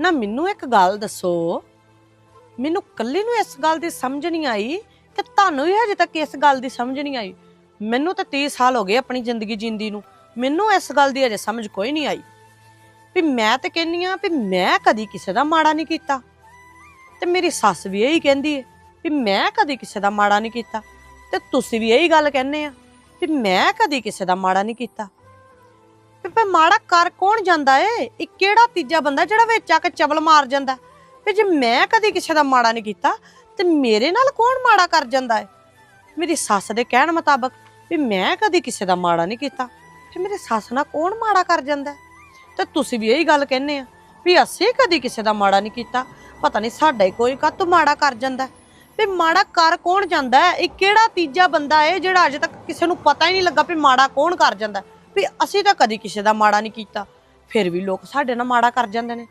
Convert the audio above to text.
ਨਾ ਮੈਨੂੰ ਇੱਕ ਗੱਲ ਦੱਸੋ। ਮੈਨੂੰ ਕੱਲੀ ਨੂੰ ਇਸ ਗੱਲ ਦੀ ਸਮਝ ਨਹੀਂ ਆਈ ਕਿ ਤੁਹਾਨੂੰ ਵੀ ਹਜੇ ਤੱਕ ਇਸ ਗੱਲ ਦੀ ਸਮਝ ਨਹੀਂ ਆਈ। ਮੈਨੂੰ ਤਾਂ 30 ਸਾਲ ਹੋ ਗਏ ਆਪਣੀ ਜ਼ਿੰਦਗੀ ਜੀਂਦੀ ਨੂੰ। ਮੈਨੂੰ ਇਸ ਗੱਲ ਦੀ ਹਜੇ ਸਮਝ ਕੋਈ ਨਹੀਂ ਆਈ। ਵੀ ਮੈਂ ਤਾਂ ਕਹਿੰਨੀ ਆ ਵੀ ਮੈਂ ਕਦੀ ਕਿਸੇ ਦਾ ਮਾੜਾ ਨਹੀਂ ਕੀਤਾ। ਤੇ ਮੇਰੀ ਸੱਸ ਵੀ ਇਹੀ ਕਹਿੰਦੀ ਹੈ ਵੀ ਮੈਂ ਕਦੀ ਕਿਸੇ ਦਾ ਮਾੜਾ ਨਹੀਂ ਕੀਤਾ। ਤੇ ਤੁਸੀਂ ਵੀ ਇਹੀ ਗੱਲ ਕਹਿੰਦੇ ਆ ਵੀ ਮੈਂ ਕਦੀ ਕਿਸੇ ਦਾ ਮਾੜਾ ਨਹੀਂ ਕੀਤਾ। ਵੀ ਮਾੜਾ ਕਰ ਕੌਣ ਜਾਂਦਾ ਏ? ਇਹ ਕਿਹੜਾ ਤੀਜਾ ਬੰਦਾ ਜਿਹੜਾ ਵਿੱਚ ਆ ਕੇ ਚਵਲ ਮਾਰ ਜਾਂਦਾ? ਵੀ ਜੇ ਮੈਂ ਕਦੀ ਕਿਸੇ ਦਾ ਮਾੜਾ ਨਹੀਂ ਕੀਤਾ, ਤੇ ਮੇਰੇ ਨਾਲ ਕੌਣ ਮਾੜਾ ਕਰ ਜਾਂਦਾ ਏ? ਮੇਰੀ ਸੱਸ ਦੇ ਕਹਿਣ ਮੁਤਾਬਕ ਵੀ ਮੈਂ ਕਦੀ ਕਿਸੇ ਦਾ ਮਾੜਾ ਨਹੀਂ ਕੀਤਾ, ਤੇ ਮੇਰੀ ਸੱਸ ਨਾਲ ਕੌਣ ਮਾੜਾ ਕਰ ਜਾਂਦਾ ਤੇ ਤੁਸੀਂ ਵੀ ਇਹੀ ਗੱਲ ਕਹਿੰਦੇ ਆ ਵੀ ਅਸੀਂ ਕਦੀ ਕਿਸੇ ਦਾ ਮਾੜਾ ਨਹੀਂ ਕੀਤਾ, ਪਤਾ ਨਹੀਂ ਸਾਡਾ ਹੀ ਕੋਈ ਕਾਹਤੋਂ ਮਾੜਾ ਕਰ ਜਾਂਦਾ ਵੀ ਮਾੜਾ ਕਰ ਕੌਣ ਜਾਂਦਾ ਇਹ ਕਿਹੜਾ ਤੀਜਾ ਬੰਦਾ ਏ ਜਿਹੜਾ ਅਜੇ ਤੱਕ ਕਿਸੇ ਨੂੰ ਪਤਾ ਹੀ ਨਹੀਂ ਲੱਗਾ ਵੀ ਮਾੜਾ ਕੌਣ ਕਰ ਜਾਂਦਾ ਵੀ ਅਸੀਂ ਤਾਂ ਕਦੀ ਕਿਸੇ ਦਾ ਮਾੜਾ ਨਹੀਂ ਕੀਤਾ। ਫਿਰ ਵੀ ਲੋਕ ਸਾਡੇ ਨਾਲ ਮਾੜਾ ਕਰ ਜਾਂਦੇ ਨੇ।